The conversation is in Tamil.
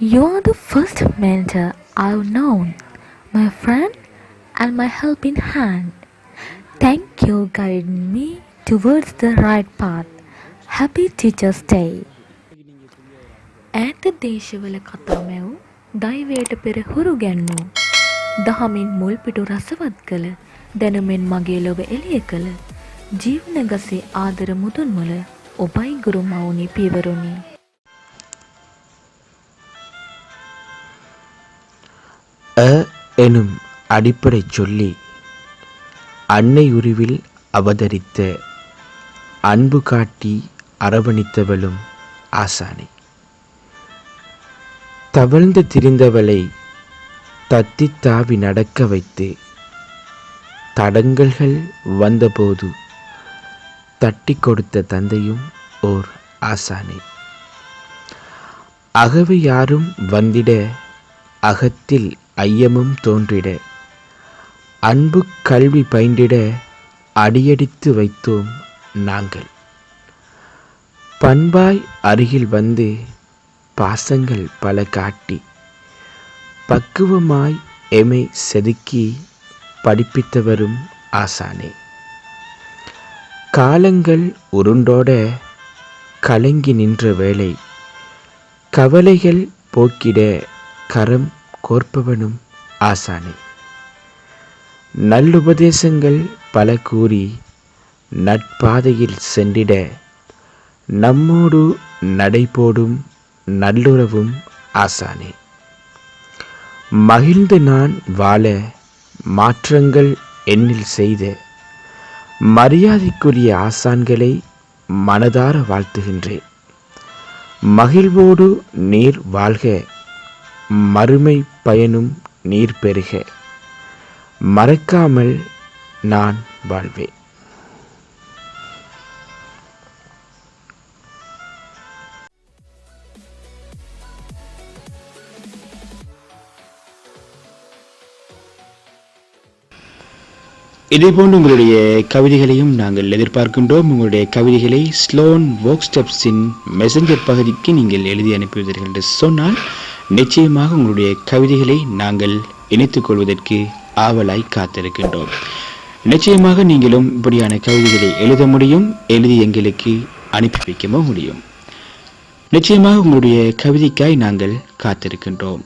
You are the first mentor I've known, my friend and my helping hand. Thank you guiding me towards the right path. Happy Teacher's Day. ඈත දේශවල කතා මැව් දෛවයට පෙර හුරු ගැන්වූ දහමින් මුල් පිටු රසවත් කළ දැනුමෙන් මගේ ලොව එළිය කළ ජීවන ගසේ ආදර මුදුන්වල ඔබයි ගුරු මවුනි පියවරුණි அ எனும் அடிப்படை சொல்லி. அன்னை உருவில் அவதரித்த அன்பு காட்டி அரவணைத்தவளும் ஆசானை. தவழ்ந்து திரிந்தவளை தத்தி தாவி நடக்க வைத்து தடங்கல்கள் வந்தபோது தட்டி கொடுத்த தந்தையும் ஓர் ஆசானே. அகவை யாரும் வந்திட அகத்தில் ஐயமும் தோன்றிட. அன்பு கல்வி பயின்றிட அடியடித்து வைத்தோம் நாங்கள். பண்பாய் அருகில் வந்து பாசங்கள் பல காட்டி பக்குவமாய் எமை செதுக்கி படிப்பித்தவரும் ஆசானே. காலங்கள் உருண்டோட கலங்கி நின்ற வேளை கவலைகள் போக்கிட கரம் கோர்ப்பவனும் ஆசானே. நல்லுபதேசங்கள் பல கூறி நட்பாதையில் சென்றிட நம்மோடு நடைபோடும் நல்லுறவும் ஆசானே. மகிழ்ந்து நான் வாழ மாற்றங்கள் என்னில் செய்த மரியாதைக்குரிய ஆசான்களை மனதார வாழ்த்துகின்றேன். மகிழ்வோடு நீர் வாழ்க மறுமை பயனும் நீர் பெறுக மறக்காமல் நான் வாழ்வேன். இதேபோன்று உங்களுடைய கவிதைகளையும் நாங்கள் எதிர்பார்க்கின்றோம். உங்களுடைய கவிதைகளை ஸ்லோன் ஒர்க் ஸ்டெப்ஸின் மெசஞ்சர் பகுதிக்கு நீங்கள் எழுதி அனுப்புவீர்கள் என்று சொன்னால் நிச்சயமாக உங்களுடைய கவிதைகளை நாங்கள் இணைத்துக் கொள்வதற்கு ஆவலாய் காத்திருக்கின்றோம். நிச்சயமாக நீங்களும் இப்படியான கவிதைகளை எழுத முடியும் எழுதி எங்களுக்கு அனுப்பி வைக்கவும் முடியும். நிச்சயமாக உங்களுடைய கவிதைக்காய் நாங்கள் காத்திருக்கின்றோம்.